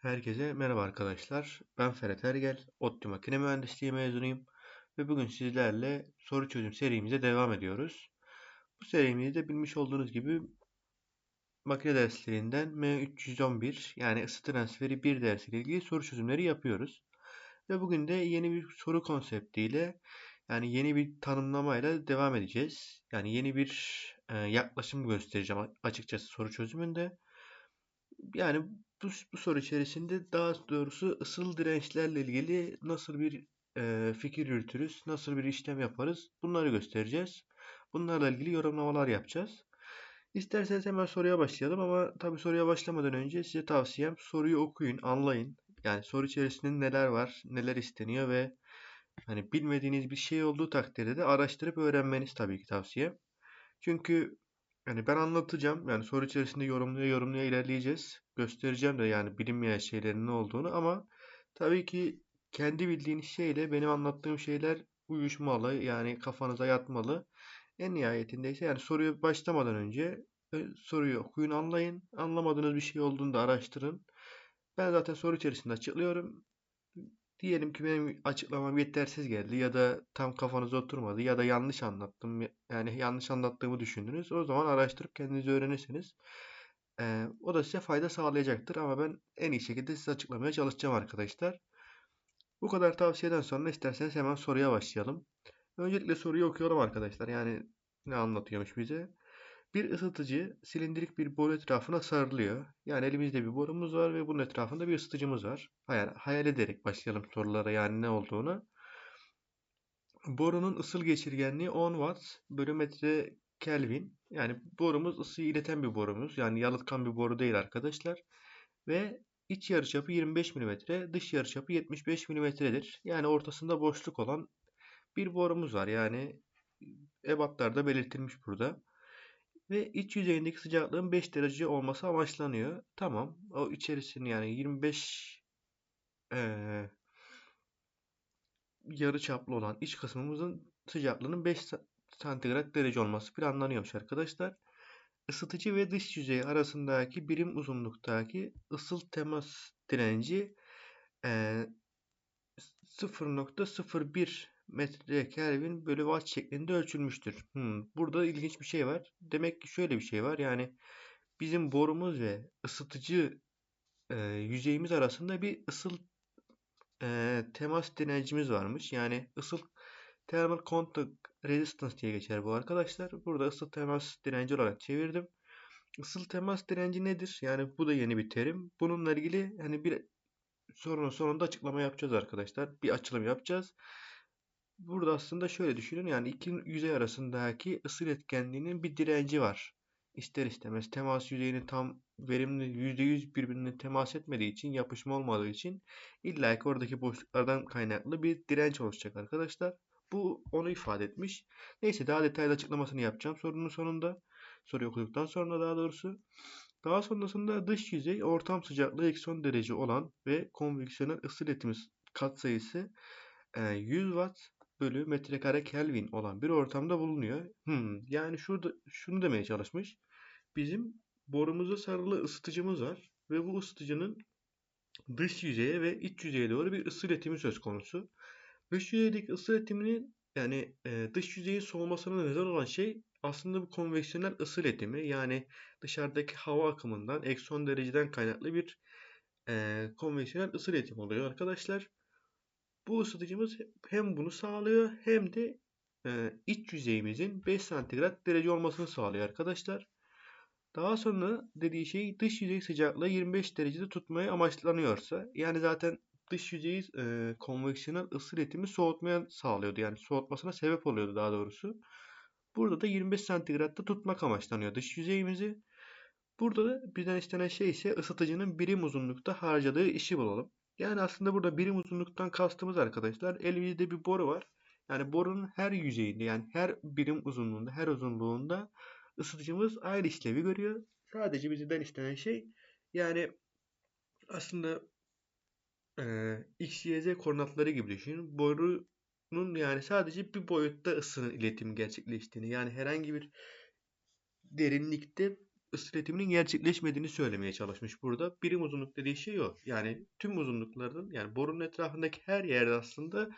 Herkese merhaba arkadaşlar. Ben Ferhat Ergel. ODTÜ Makine Mühendisliği mezunuyum. Ve bugün sizlerle soru çözüm serimize devam ediyoruz. Bu serimizde bilmiş olduğunuz gibi makine derslerinden M311 yani ısı transferi 1 dersiyle ilgili soru çözümleri yapıyoruz. Ve bugün de yeni bir soru konseptiyle yani yeni bir tanımlamayla devam edeceğiz. Yani yeni bir e, yaklaşım göstereceğim açıkçası soru çözümünde. Yani bu, bu soru içerisinde daha doğrusu ısıl dirençlerle ilgili nasıl bir e, fikir yürütürüz, nasıl bir işlem yaparız bunları göstereceğiz. Bunlarla ilgili yorumlamalar yapacağız. İsterseniz hemen soruya başlayalım ama tabi soruya başlamadan önce size tavsiyem soruyu okuyun, anlayın. Yani soru içerisinde neler var, neler isteniyor ve hani bilmediğiniz bir şey olduğu takdirde de araştırıp öğrenmeniz tabii ki tavsiye. Çünkü yani ben anlatacağım. Yani soru içerisinde yorumluya yorumluya ilerleyeceğiz. Göstereceğim de yani bilinmeyen şeylerin ne olduğunu ama tabii ki kendi bildiğiniz şeyle benim anlattığım şeyler uyuşmalı. Yani kafanıza yatmalı. En nihayetinde ise yani soruya başlamadan önce e, soruyu okuyun, anlayın. Anlamadığınız bir şey olduğunu araştırın. Ben zaten soru içerisinde açıklıyorum. Diyelim ki benim açıklamam yetersiz geldi ya da tam kafanıza oturmadı ya da yanlış anlattım. Yani yanlış anlattığımı düşündünüz. O zaman araştırıp kendiniz öğrenirsiniz. Ee, o da size fayda sağlayacaktır ama ben en iyi şekilde size açıklamaya çalışacağım arkadaşlar. Bu kadar tavsiyeden sonra isterseniz hemen soruya başlayalım. Öncelikle soruyu okuyorum arkadaşlar. Yani ne anlatıyormuş bize? Bir ısıtıcı silindirik bir boru etrafına sarılıyor. Yani elimizde bir borumuz var ve bunun etrafında bir ısıtıcımız var. Hayal, hayal ederek başlayalım sorulara yani ne olduğunu. Borunun ısıl geçirgenliği 10 watt bölü metre Kelvin. Yani borumuz ısıyı ileten bir borumuz. Yani yalıtkan bir boru değil arkadaşlar. Ve iç yarıçapı 25 mm, dış yarıçapı 75 mm'dir. Yani ortasında boşluk olan bir borumuz var. Yani ebatlarda belirtilmiş burada. Ve iç yüzeyindeki sıcaklığın 5 derece olması amaçlanıyor. Tamam. O içerisinin yani 25 ee, yarı çaplı olan iç kısmımızın sıcaklığının 5 santigrat derece olması planlanıyormuş arkadaşlar. Isıtıcı ve dış yüzey arasındaki birim uzunluktaki ısıl temas direnci e, 0.01 metre Kelvin bölü watt şeklinde ölçülmüştür. Hmm, burada ilginç bir şey var. Demek ki şöyle bir şey var. Yani bizim borumuz ve ısıtıcı e, yüzeyimiz arasında bir ısıl e, temas direncimiz varmış. Yani ısıl thermal contact resistance diye geçer bu arkadaşlar. Burada ısıl temas direnci olarak çevirdim. Isıl temas direnci nedir? Yani bu da yeni bir terim. Bununla ilgili hani bir sorunun sonunda açıklama yapacağız arkadaşlar. Bir açılım yapacağız. Burada aslında şöyle düşünün yani iki yüzey arasındaki ısı iletkenliğinin bir direnci var. İster istemez temas yüzeyinin tam verimli %100 birbirine temas etmediği için yapışma olmadığı için illa ki oradaki boşluklardan kaynaklı bir direnç oluşacak arkadaşlar. Bu onu ifade etmiş. Neyse daha detaylı açıklamasını yapacağım sorunun sonunda. Soruyu okuduktan sonra daha doğrusu. Daha sonrasında dış yüzey ortam sıcaklığı eksi 10 derece olan ve konveksiyonel ısı iletimi katsayısı 100 watt bölü metrekare Kelvin olan bir ortamda bulunuyor. Hmm, yani şurada şunu demeye çalışmış. Bizim borumuza sarılı ısıtıcımız var ve bu ısıtıcının dış yüzeye ve iç yüzeye doğru bir ısı iletimi söz konusu. Dış yüzeydeki ısı iletiminin yani e, dış yüzeyin soğumasına neden olan şey aslında bu konveksiyonel ısı iletimi yani dışarıdaki hava akımından eksi 10 dereceden kaynaklı bir e, konveksiyonel ısı iletimi oluyor arkadaşlar. Bu ısıtıcımız hem bunu sağlıyor hem de e, iç yüzeyimizin 5 santigrat derece olmasını sağlıyor arkadaşlar. Daha sonra dediği şey dış yüzey sıcaklığı 25 derecede tutmaya amaçlanıyorsa yani zaten dış yüzeyi e, konveksiyonel ısı iletimi soğutmaya sağlıyordu. Yani soğutmasına sebep oluyordu daha doğrusu. Burada da 25 santigratta tutmak amaçlanıyor dış yüzeyimizi. Burada da bizden istenen şey ise ısıtıcının birim uzunlukta harcadığı işi bulalım. Yani aslında burada birim uzunluktan kastımız arkadaşlar elimizde bir boru var. Yani borunun her yüzeyinde yani her birim uzunluğunda her uzunluğunda ısıtıcımız aynı işlevi görüyor. Sadece bizden istenen şey yani aslında e, X, Y, Z koordinatları gibi düşünün. Borunun yani sadece bir boyutta ısının iletimi gerçekleştiğini yani herhangi bir derinlikte ısı iletiminin gerçekleşmediğini söylemeye çalışmış burada. Birim uzunluk dediği şey o. Yani tüm uzunlukların yani borunun etrafındaki her yerde aslında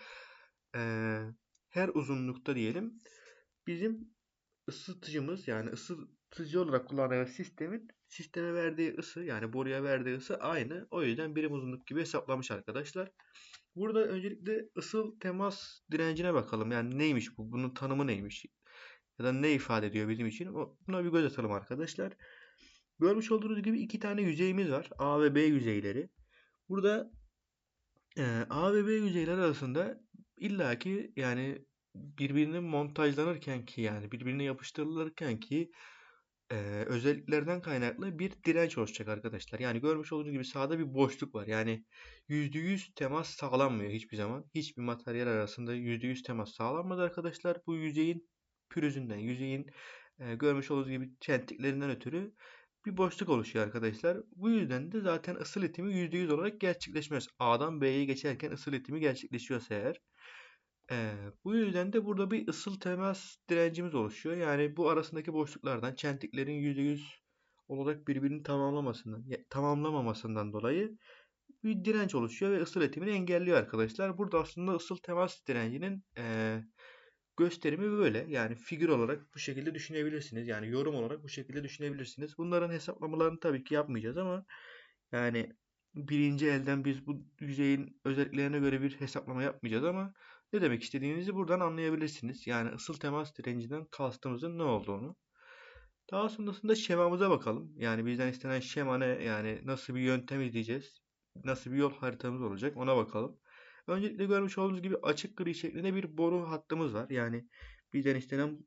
eee, her uzunlukta diyelim bizim ısıtıcımız yani ısıtıcı olarak kullandığımız sistemin sisteme verdiği ısı yani boruya verdiği ısı aynı. O yüzden birim uzunluk gibi hesaplamış arkadaşlar. Burada öncelikle ısıl temas direncine bakalım. Yani neymiş bu? Bunun tanımı neymiş? Ya da ne ifade ediyor bizim için? Buna bir göz atalım arkadaşlar. Görmüş olduğunuz gibi iki tane yüzeyimiz var. A ve B yüzeyleri. Burada e, A ve B yüzeyler arasında illaki yani birbirine montajlanırken ki yani birbirine yapıştırılırken ki e, özelliklerden kaynaklı bir direnç oluşacak arkadaşlar. Yani görmüş olduğunuz gibi sağda bir boşluk var. Yani %100 temas sağlanmıyor hiçbir zaman. Hiçbir materyal arasında %100 temas sağlanmadı arkadaşlar. Bu yüzeyin pürüzünden, yüzeyin e, görmüş olduğunuz gibi çentiklerinden ötürü bir boşluk oluşuyor arkadaşlar. Bu yüzden de zaten ısı iletimi %100 olarak gerçekleşmez. A'dan B'ye geçerken ısı iletimi gerçekleşiyorsa eğer. Ee, bu yüzden de burada bir ısıl temas direncimiz oluşuyor. Yani bu arasındaki boşluklardan çentiklerin %100 olarak birbirini tamamlamasından, tamamlamamasından dolayı bir direnç oluşuyor ve ısı iletimini engelliyor arkadaşlar. Burada aslında ısıl temas direncinin e, gösterimi böyle. Yani figür olarak bu şekilde düşünebilirsiniz. Yani yorum olarak bu şekilde düşünebilirsiniz. Bunların hesaplamalarını tabii ki yapmayacağız ama yani birinci elden biz bu yüzeyin özelliklerine göre bir hesaplama yapmayacağız ama ne demek istediğinizi buradan anlayabilirsiniz. Yani ısıl temas direncinden kastımızın ne olduğunu. Daha sonrasında şemamıza bakalım. Yani bizden istenen şema ne? Yani nasıl bir yöntem izleyeceğiz? Nasıl bir yol haritamız olacak? Ona bakalım. Öncelikle görmüş olduğunuz gibi açık gri şeklinde bir boru hattımız var. Yani bizden istenen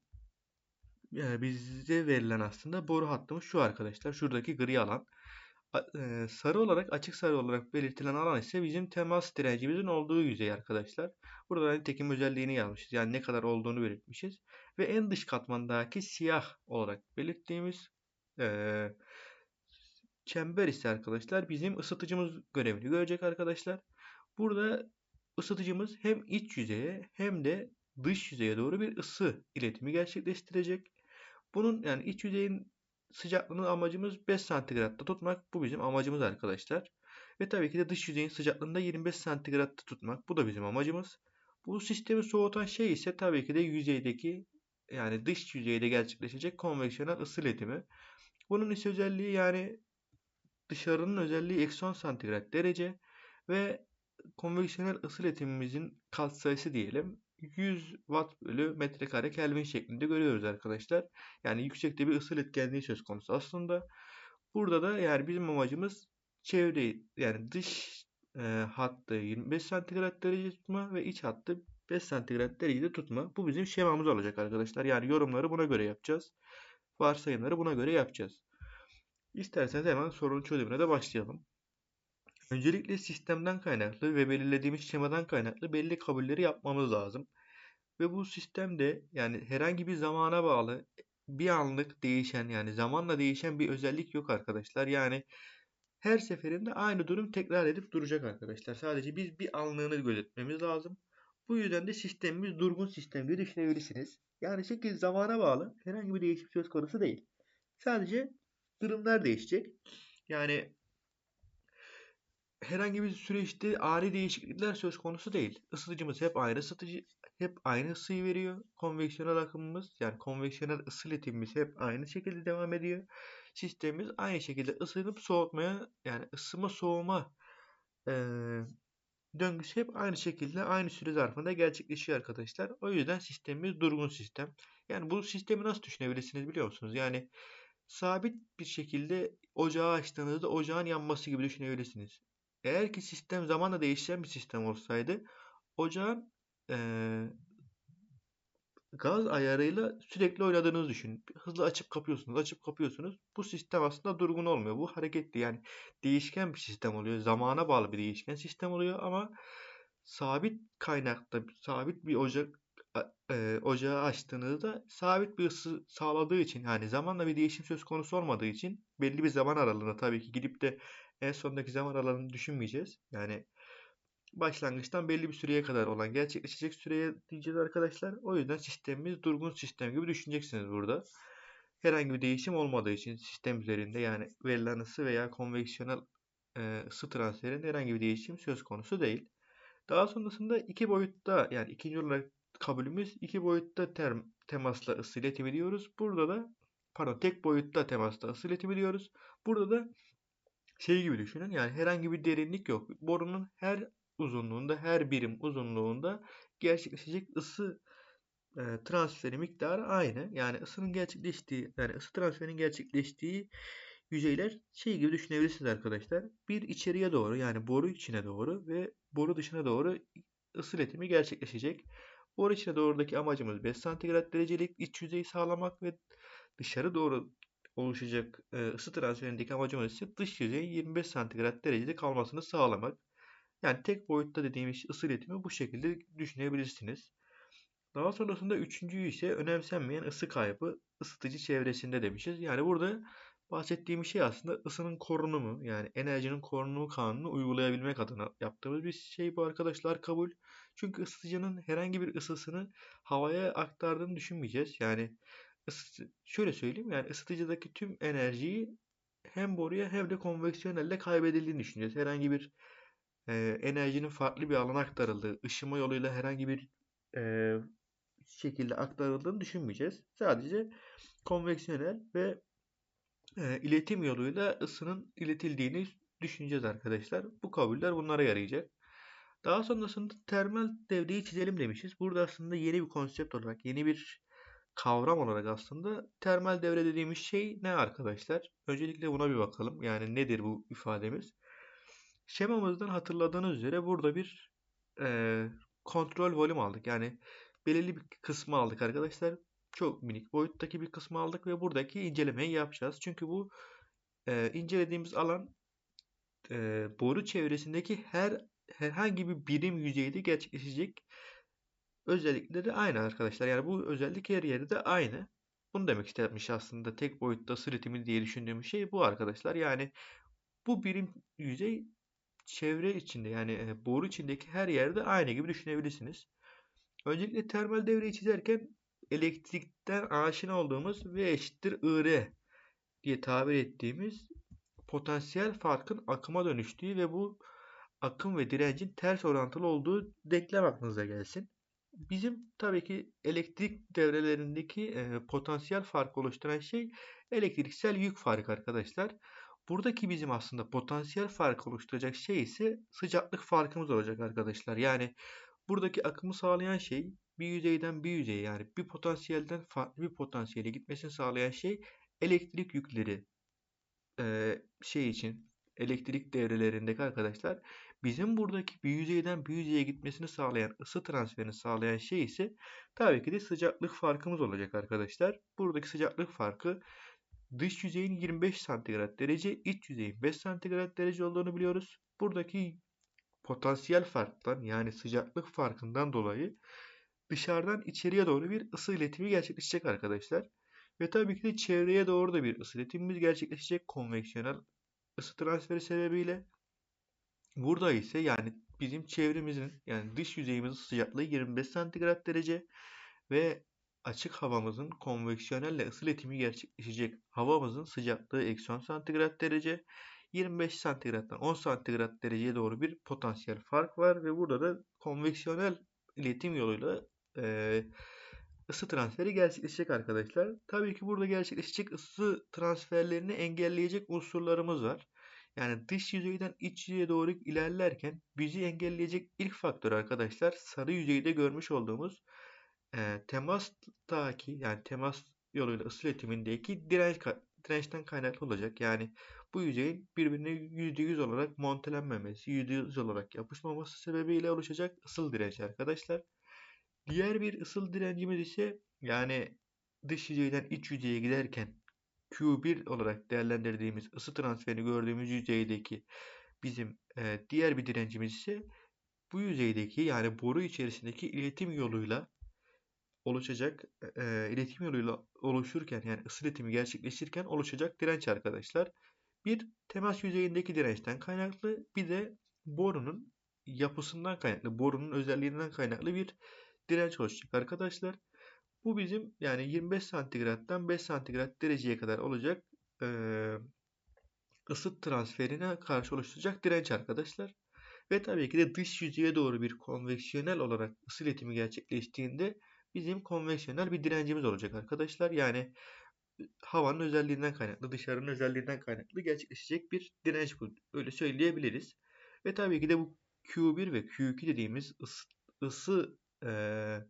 yani bize verilen aslında boru hattımız şu arkadaşlar. Şuradaki gri alan. Sarı olarak açık sarı olarak belirtilen alan ise bizim temas direncimizin olduğu yüzey arkadaşlar. Burada nitekim özelliğini yazmışız. Yani ne kadar olduğunu belirtmişiz. Ve en dış katmandaki siyah olarak belirttiğimiz ee, çember ise arkadaşlar bizim ısıtıcımız görevini görecek arkadaşlar. Burada ısıtıcımız hem iç yüzeye hem de dış yüzeye doğru bir ısı iletimi gerçekleştirecek. Bunun yani iç yüzeyin sıcaklığını amacımız 5 santigratta tutmak. Bu bizim amacımız arkadaşlar. Ve tabii ki de dış yüzeyin sıcaklığında 25 santigratta tutmak. Bu da bizim amacımız. Bu sistemi soğutan şey ise tabii ki de yüzeydeki yani dış yüzeyde gerçekleşecek konveksiyonel ısı iletimi. Bunun ise özelliği yani dışarının özelliği eksi 10 santigrat derece ve konveksiyonel ısı iletimimizin katsayısı diyelim 100 watt bölü metrekare Kelvin şeklinde görüyoruz arkadaşlar. Yani yüksekte bir ısı iletkenliği söz konusu aslında. Burada da yani bizim amacımız çevreyi yani dış e, hattı 25 santigrat derece tutma ve iç hattı 5 santigrat derecede tutma. Bu bizim şemamız olacak arkadaşlar. Yani yorumları buna göre yapacağız. Varsayımları buna göre yapacağız. İsterseniz hemen sorunun çözümüne de başlayalım. Öncelikle sistemden kaynaklı ve belirlediğimiz şemadan kaynaklı belli kabulleri yapmamız lazım. Ve bu sistemde yani herhangi bir zamana bağlı bir anlık değişen yani zamanla değişen bir özellik yok arkadaşlar. Yani her seferinde aynı durum tekrar edip duracak arkadaşlar. Sadece biz bir anlığını gözetmemiz lazım. Bu yüzden de sistemimiz durgun sistem diye düşünebilirsiniz. Yani şekil zamana bağlı herhangi bir değişim söz konusu değil. Sadece durumlar değişecek. Yani herhangi bir süreçte ani değişiklikler söz konusu değil. Isıtıcımız hep aynı ısıtıcı hep aynı ısıyı veriyor. Konveksiyonel akımımız yani konveksiyonel ısı iletimimiz hep aynı şekilde devam ediyor. Sistemimiz aynı şekilde ısınıp soğutmaya yani ısıma soğuma e, döngüsü hep aynı şekilde aynı süre zarfında gerçekleşiyor arkadaşlar. O yüzden sistemimiz durgun sistem. Yani bu sistemi nasıl düşünebilirsiniz biliyor musunuz? Yani sabit bir şekilde ocağı açtığınızda ocağın yanması gibi düşünebilirsiniz. Eğer ki sistem zamanla değişen bir sistem olsaydı ocağın e, gaz ayarıyla sürekli oynadığınızı düşünün. Hızlı açıp kapıyorsunuz, açıp kapıyorsunuz. Bu sistem aslında durgun olmuyor. Bu hareketli yani değişken bir sistem oluyor. Zamana bağlı bir değişken sistem oluyor ama sabit kaynakta, sabit bir ocak e, ocağı açtığınızda sabit bir ısı sağladığı için yani zamanla bir değişim söz konusu olmadığı için belli bir zaman aralığında tabii ki gidip de en sondaki zaman aralığını düşünmeyeceğiz. Yani başlangıçtan belli bir süreye kadar olan gerçekleşecek süreye diyeceğiz arkadaşlar. O yüzden sistemimiz durgun sistem gibi düşüneceksiniz burada. herhangi bir değişim olmadığı için sistem üzerinde yani verilen ısı veya konveksiyonel e, ısı transferinde herhangi bir değişim söz konusu değil. Daha sonrasında iki boyutta yani ikinci olarak kabulümüz iki boyutta term, temasla ısı iletimi diyoruz. Burada da pardon tek boyutta temasla ısı iletimi diyoruz. Burada da şey gibi düşünün yani herhangi bir derinlik yok. Borunun her uzunluğunda her birim uzunluğunda gerçekleşecek ısı e, transferi miktarı aynı. Yani ısının gerçekleştiği yani ısı transferinin gerçekleştiği yüzeyler şey gibi düşünebilirsiniz arkadaşlar. Bir içeriye doğru yani boru içine doğru ve boru dışına doğru ısı iletimi gerçekleşecek. Boru içine doğrudaki amacımız 5 santigrat derecelik iç yüzeyi sağlamak ve dışarı doğru oluşacak e, ısı transferindeki amacımız ise dış yüzeyin 25 santigrat derecede kalmasını sağlamak. Yani tek boyutta dediğimiz ısı iletimi bu şekilde düşünebilirsiniz. Daha sonrasında üçüncüyü ise önemsenmeyen ısı kaybı ısıtıcı çevresinde demişiz. Yani burada bahsettiğim şey aslında ısının korunumu yani enerjinin korunumu kanunu uygulayabilmek adına yaptığımız bir şey bu arkadaşlar kabul. Çünkü ısıtıcının herhangi bir ısısını havaya aktardığını düşünmeyeceğiz. Yani ısı, şöyle söyleyeyim yani ısıtıcıdaki tüm enerjiyi hem boruya hem de konveksiyonelle kaybedildiğini düşüneceğiz. Herhangi bir e, enerjinin farklı bir alana aktarıldığı, ışıma yoluyla herhangi bir e, şekilde aktarıldığını düşünmeyeceğiz. Sadece konveksiyonel ve e, iletim yoluyla ısının iletildiğini düşüneceğiz arkadaşlar. Bu kabuller bunlara yarayacak. Daha sonrasında termal devreyi çizelim demişiz. Burada aslında yeni bir konsept olarak, yeni bir kavram olarak aslında termal devre dediğimiz şey ne arkadaşlar? Öncelikle buna bir bakalım. Yani nedir bu ifademiz? Şemamızdan hatırladığınız üzere burada bir e, kontrol volüm aldık. Yani belirli bir kısmı aldık arkadaşlar. Çok minik boyuttaki bir kısmı aldık ve buradaki incelemeyi yapacağız. Çünkü bu e, incelediğimiz alan e, boru çevresindeki her herhangi bir birim yüzeyde gerçekleşecek özellikleri aynı arkadaşlar. Yani bu özellik her yerde de aynı. Bunu demek istemiş aslında tek boyutta ısı diye düşündüğümüz şey bu arkadaşlar. Yani bu birim yüzey çevre içinde yani e, boru içindeki her yerde aynı gibi düşünebilirsiniz. Öncelikle termal devreyi çizerken elektrikten aşina olduğumuz V eşittir IR diye tabir ettiğimiz potansiyel farkın akıma dönüştüğü ve bu akım ve direncin ters orantılı olduğu denklem aklınıza gelsin. Bizim tabii ki elektrik devrelerindeki e, potansiyel fark oluşturan şey elektriksel yük farkı arkadaşlar. Buradaki bizim aslında potansiyel fark oluşturacak şey ise sıcaklık farkımız olacak arkadaşlar. Yani buradaki akımı sağlayan şey bir yüzeyden bir yüzeye yani bir potansiyelden farklı bir potansiyele gitmesini sağlayan şey elektrik yükleri ee, şey için elektrik devrelerindeki arkadaşlar bizim buradaki bir yüzeyden bir yüzeye gitmesini sağlayan ısı transferini sağlayan şey ise tabii ki de sıcaklık farkımız olacak arkadaşlar. Buradaki sıcaklık farkı dış yüzeyin 25 santigrat derece, iç yüzeyin 5 santigrat derece olduğunu biliyoruz. Buradaki potansiyel farktan yani sıcaklık farkından dolayı dışarıdan içeriye doğru bir ısı iletimi gerçekleşecek arkadaşlar. Ve tabii ki de çevreye doğru da bir ısı iletimimiz gerçekleşecek konveksiyonel ısı transferi sebebiyle. Burada ise yani bizim çevremizin yani dış yüzeyimizin sıcaklığı 25 santigrat derece ve açık havamızın konveksiyonelle ısı iletimi gerçekleşecek havamızın sıcaklığı eksi 10 santigrat derece 25 santigrattan 10 santigrat dereceye doğru bir potansiyel fark var ve burada da konveksiyonel iletim yoluyla e, ısı transferi gerçekleşecek arkadaşlar. Tabii ki burada gerçekleşecek ısı transferlerini engelleyecek unsurlarımız var. Yani dış yüzeyden iç yüzeye doğru ilerlerken bizi engelleyecek ilk faktör arkadaşlar sarı yüzeyde görmüş olduğumuz e, temastaki yani temas yoluyla ısı iletimindeki direnç, dirençten kaynaklı olacak. Yani bu yüzeyin birbirine %100 olarak montelenmemesi, %100 olarak yapışmaması sebebiyle oluşacak ısıl direnç arkadaşlar. Diğer bir ısıl direncimiz ise yani dış yüzeyden iç yüzeye giderken Q1 olarak değerlendirdiğimiz ısı transferini gördüğümüz yüzeydeki bizim e, diğer bir direncimiz ise bu yüzeydeki yani boru içerisindeki iletim yoluyla oluşacak e, iletim yoluyla oluşurken yani ısı iletimi gerçekleşirken oluşacak direnç arkadaşlar. Bir temas yüzeyindeki dirençten kaynaklı bir de borunun yapısından kaynaklı, borunun özelliğinden kaynaklı bir direnç oluşacak arkadaşlar. Bu bizim yani 25 santigrattan 5 santigrat dereceye kadar olacak eee ısı transferine karşı oluşturacak direnç arkadaşlar. Ve tabii ki de dış yüzeye doğru bir konveksiyonel olarak ısı iletimi gerçekleştiğinde bizim konveksiyonel bir direncimiz olacak arkadaşlar. Yani havanın özelliğinden kaynaklı, dışarının özelliğinden kaynaklı gerçekleşecek bir direnç bu. Öyle söyleyebiliriz. Ve tabii ki de bu Q1 ve Q2 dediğimiz ısı, ısı eee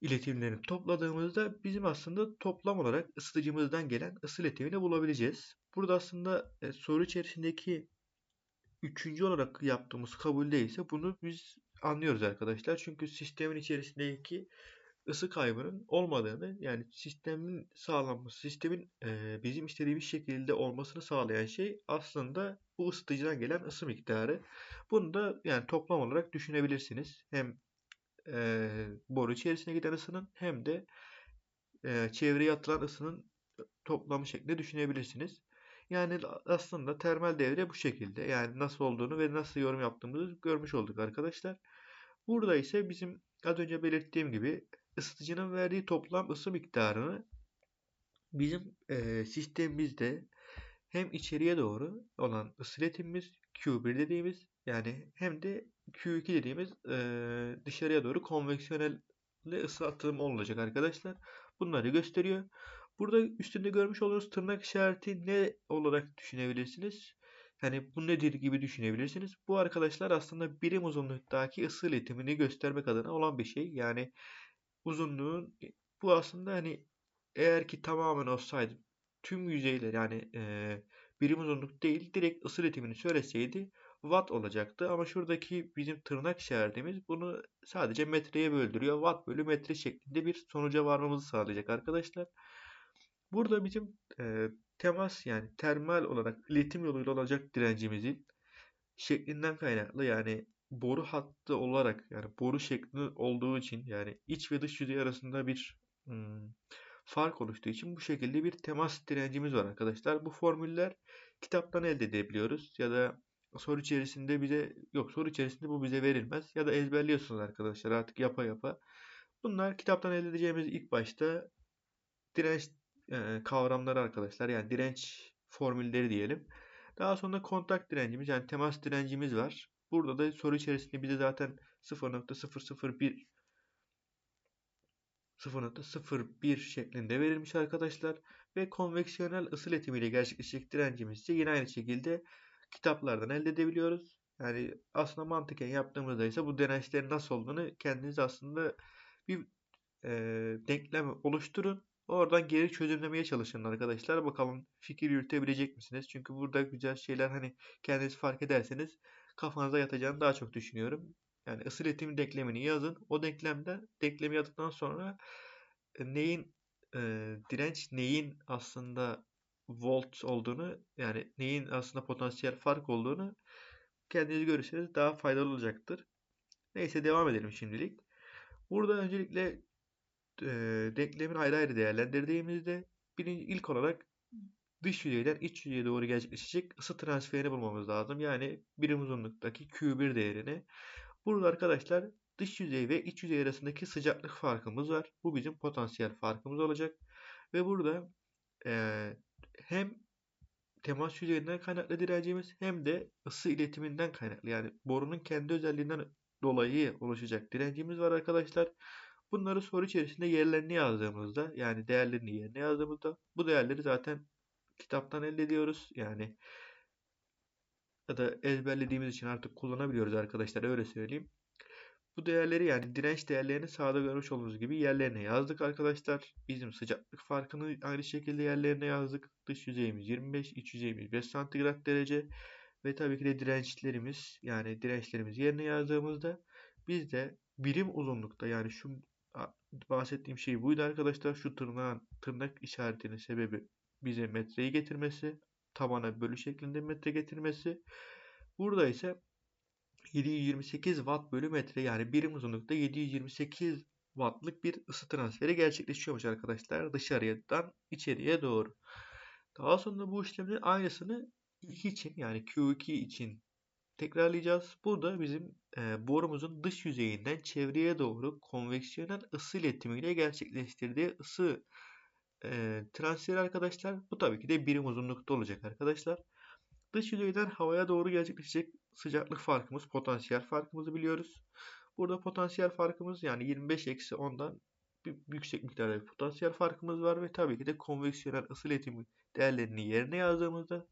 iletimlerini topladığımızda bizim aslında toplam olarak ısıtıcımızdan gelen ısı iletimini bulabileceğiz. Burada aslında e, soru içerisindeki üçüncü olarak yaptığımız kabulde ise bunu biz anlıyoruz arkadaşlar. Çünkü sistemin içerisindeki ısı kaybının olmadığını yani sistemin sağlanması, sistemin e, bizim istediğimiz şekilde olmasını sağlayan şey aslında bu ısıtıcıdan gelen ısı miktarı. Bunu da yani toplam olarak düşünebilirsiniz. Hem e, boru içerisine giden ısının hem de e, çevreye atılan ısının toplamı şeklinde düşünebilirsiniz. Yani aslında termal devre bu şekilde. Yani nasıl olduğunu ve nasıl yorum yaptığımızı görmüş olduk arkadaşlar. Burada ise bizim az önce belirttiğim gibi ısıtıcının verdiği toplam ısı miktarını bizim e, sistemimizde hem içeriye doğru olan ısı iletimimiz Q1 dediğimiz yani hem de Q2 dediğimiz e, dışarıya doğru konveksiyonel ısı atımı olacak arkadaşlar. Bunları gösteriyor. Burada üstünde görmüş olduğunuz tırnak işareti ne olarak düşünebilirsiniz? Yani bu nedir gibi düşünebilirsiniz. Bu arkadaşlar aslında birim uzunluktaki ısı iletimini göstermek adına olan bir şey. Yani uzunluğun bu aslında hani eğer ki tamamen olsaydı tüm yüzeyler yani e, birim uzunluk değil direkt ısı iletimini söyleseydi watt olacaktı. Ama şuradaki bizim tırnak işaretimiz bunu sadece metreye böldürüyor. Watt bölü metre şeklinde bir sonuca varmamızı sağlayacak arkadaşlar. Burada bizim e, temas yani termal olarak iletim yoluyla olacak direncimizin şeklinden kaynaklı yani boru hattı olarak yani boru şekli olduğu için yani iç ve dış yüzey arasında bir hmm, fark oluştuğu için bu şekilde bir temas direncimiz var arkadaşlar. Bu formüller kitaptan elde edebiliyoruz ya da soru içerisinde bize yok soru içerisinde bu bize verilmez ya da ezberliyorsunuz arkadaşlar artık yapa yapa. Bunlar kitaptan elde edeceğimiz ilk başta direnç e, kavramları arkadaşlar yani direnç formülleri diyelim. Daha sonra kontak direncimiz yani temas direncimiz var. Burada da soru içerisinde bize zaten 0.001 0.01 şeklinde verilmiş arkadaşlar. Ve konveksiyonel ısı iletimiyle gerçekleşecek direncimiz ise yine aynı şekilde kitaplardan elde edebiliyoruz. Yani aslında mantıken yaptığımızda ise bu dirençlerin nasıl olduğunu kendiniz aslında bir e, denklem oluşturun. Oradan geri çözümlemeye çalışın arkadaşlar. Bakalım fikir yürütebilecek misiniz? Çünkü burada güzel şeyler hani kendiniz fark ederseniz kafanıza yatacağını daha çok düşünüyorum. Yani ısı iletimi denklemini yazın. O denklemde denklemi yazdıktan sonra e, neyin e, direnç neyin aslında volt olduğunu yani neyin aslında potansiyel fark olduğunu kendiniz görürseniz daha faydalı olacaktır. Neyse devam edelim şimdilik. Burada öncelikle e, denklemin ayrı ayrı değerlendirdiğimizde birinci ilk olarak dış yüzeyden iç yüzeye doğru gerçekleşecek ısı transferini bulmamız lazım. Yani birim uzunluktaki Q1 değerini. Burada arkadaşlar dış yüzey ve iç yüzey arasındaki sıcaklık farkımız var. Bu bizim potansiyel farkımız olacak. Ve burada e, hem temas yüzeyinden kaynaklı direncimiz hem de ısı iletiminden kaynaklı yani borunun kendi özelliğinden dolayı oluşacak direncimiz var arkadaşlar. Bunları soru içerisinde yerlerini yazdığımızda yani değerlerini yerine yazdığımızda bu değerleri zaten kitaptan elde ediyoruz. Yani ya da ezberlediğimiz için artık kullanabiliyoruz arkadaşlar öyle söyleyeyim. Bu değerleri yani direnç değerlerini sağda görmüş olduğunuz gibi yerlerine yazdık arkadaşlar. Bizim sıcaklık farkını aynı şekilde yerlerine yazdık. Dış yüzeyimiz 25, iç yüzeyimiz 5 santigrat derece. Ve tabii ki de dirençlerimiz yani dirençlerimiz yerine yazdığımızda biz de birim uzunlukta yani şu bahsettiğim şey buydu arkadaşlar. Şu tırnağın tırnak işaretinin sebebi bize metreyi getirmesi. Tabana bölü şeklinde metre getirmesi. Burada ise 728 watt bölü metre yani birim uzunlukta 728 wattlık bir ısı transferi gerçekleşiyormuş arkadaşlar dışarıdan içeriye doğru. Daha sonra bu işlemin aynısını 2 için yani Q2 için tekrarlayacağız. Burada bizim e, borumuzun dış yüzeyinden çevreye doğru konveksiyonel ısı iletimiyle gerçekleştirdiği ısı e, transferi arkadaşlar. Bu tabii ki de birim uzunlukta olacak arkadaşlar. Dış yüzeyden havaya doğru gerçekleşecek sıcaklık farkımız, potansiyel farkımızı biliyoruz. Burada potansiyel farkımız yani 25 eksi 10'dan bir yüksek miktarda bir potansiyel farkımız var ve tabii ki de konveksiyonel ısı iletimi değerlerini yerine yazdığımızda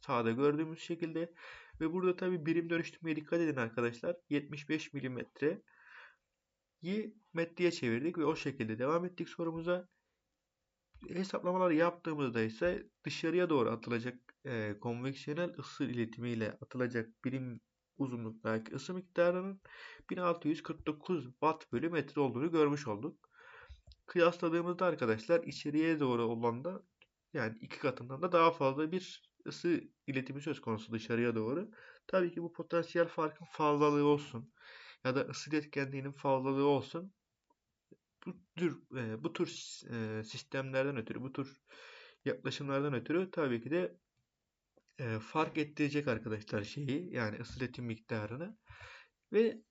sağda gördüğümüz şekilde ve burada tabii birim dönüştürmeye dikkat edin arkadaşlar. 75 milimetreyi metreye çevirdik ve o şekilde devam ettik sorumuza. Hesaplamaları yaptığımızda ise dışarıya doğru atılacak e, konveksiyonel ısı iletimiyle atılacak birim uzunluktaki ısı miktarının 1649 watt bölü metre olduğunu görmüş olduk. Kıyasladığımızda arkadaşlar içeriye doğru olan da yani iki katından da daha fazla bir ısı iletimi söz konusu dışarıya doğru. Tabii ki bu potansiyel farkın fazlalığı olsun ya da ısı iletkenliğinin fazlalığı olsun. Bu tür, e, bu tür e, sistemlerden ötürü, bu tür yaklaşımlardan ötürü tabii ki de e, fark ettirecek arkadaşlar şeyi yani ısı iletim miktarını ve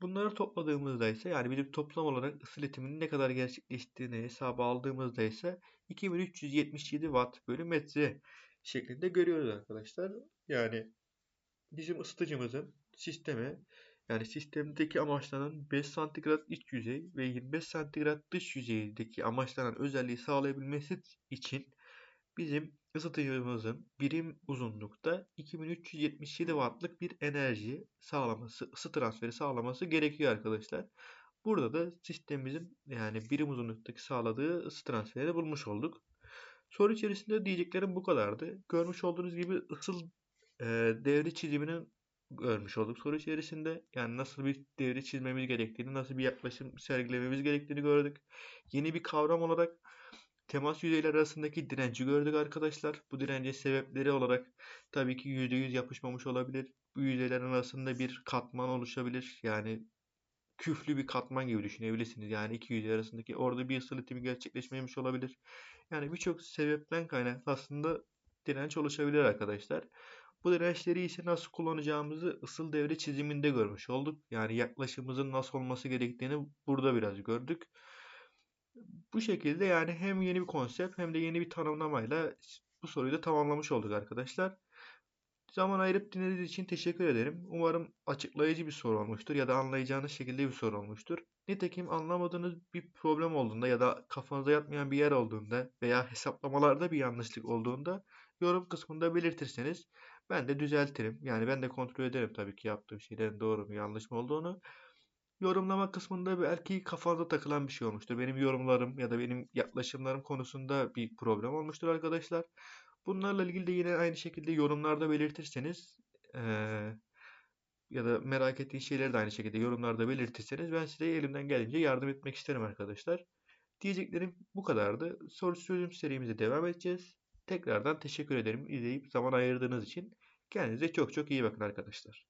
bunları topladığımızda ise yani bizim toplam olarak ısı iletiminin ne kadar gerçekleştiğini hesaba aldığımızda ise 2377 watt bölü metre şeklinde görüyoruz arkadaşlar. Yani bizim ısıtıcımızın sisteme yani sistemdeki amaçlanan 5 santigrat iç yüzey ve 25 santigrat dış yüzeydeki amaçlanan özelliği sağlayabilmesi için bizim ısıtıcımızın birim uzunlukta 2377 wattlık bir enerji sağlaması, ısı transferi sağlaması gerekiyor arkadaşlar. Burada da sistemimizin yani birim uzunluktaki sağladığı ısı transferini bulmuş olduk. Soru içerisinde diyeceklerim bu kadardı. Görmüş olduğunuz gibi ısıl e, devre çizimini görmüş olduk soru içerisinde. Yani nasıl bir devre çizmemiz gerektiğini, nasıl bir yaklaşım sergilememiz gerektiğini gördük. Yeni bir kavram olarak temas yüzeyler arasındaki direnci gördük arkadaşlar. Bu direncin sebepleri olarak tabii ki %100 yapışmamış olabilir. Bu yüzeyler arasında bir katman oluşabilir. Yani küflü bir katman gibi düşünebilirsiniz. Yani iki yüzey arasındaki orada bir ısı iletimi gerçekleşmemiş olabilir. Yani birçok sebepten kaynaklı aslında direnç oluşabilir arkadaşlar. Bu dirençleri ise nasıl kullanacağımızı ısıl devre çiziminde görmüş olduk. Yani yaklaşımımızın nasıl olması gerektiğini burada biraz gördük. Bu şekilde yani hem yeni bir konsept hem de yeni bir tanımlamayla bu soruyu da tamamlamış olduk arkadaşlar. Zaman ayırıp dinlediğiniz için teşekkür ederim. Umarım açıklayıcı bir soru olmuştur ya da anlayacağınız şekilde bir soru olmuştur. Nitekim anlamadığınız bir problem olduğunda ya da kafanıza yatmayan bir yer olduğunda veya hesaplamalarda bir yanlışlık olduğunda yorum kısmında belirtirseniz ben de düzeltirim. Yani ben de kontrol ederim tabii ki yaptığım şeylerin doğru mu yanlış mı olduğunu. Yorumlama kısmında belki kafanıza takılan bir şey olmuştur. Benim yorumlarım ya da benim yaklaşımlarım konusunda bir problem olmuştur arkadaşlar. Bunlarla ilgili de yine aynı şekilde yorumlarda belirtirseniz eee, ya da merak ettiğiniz şeyleri de aynı şekilde yorumlarda belirtirseniz ben size elimden geldiğince yardım etmek isterim arkadaşlar. Diyeceklerim bu kadardı. Soru çözüm serimize devam edeceğiz. Tekrardan teşekkür ederim izleyip zaman ayırdığınız için. Kendinize çok çok iyi bakın arkadaşlar.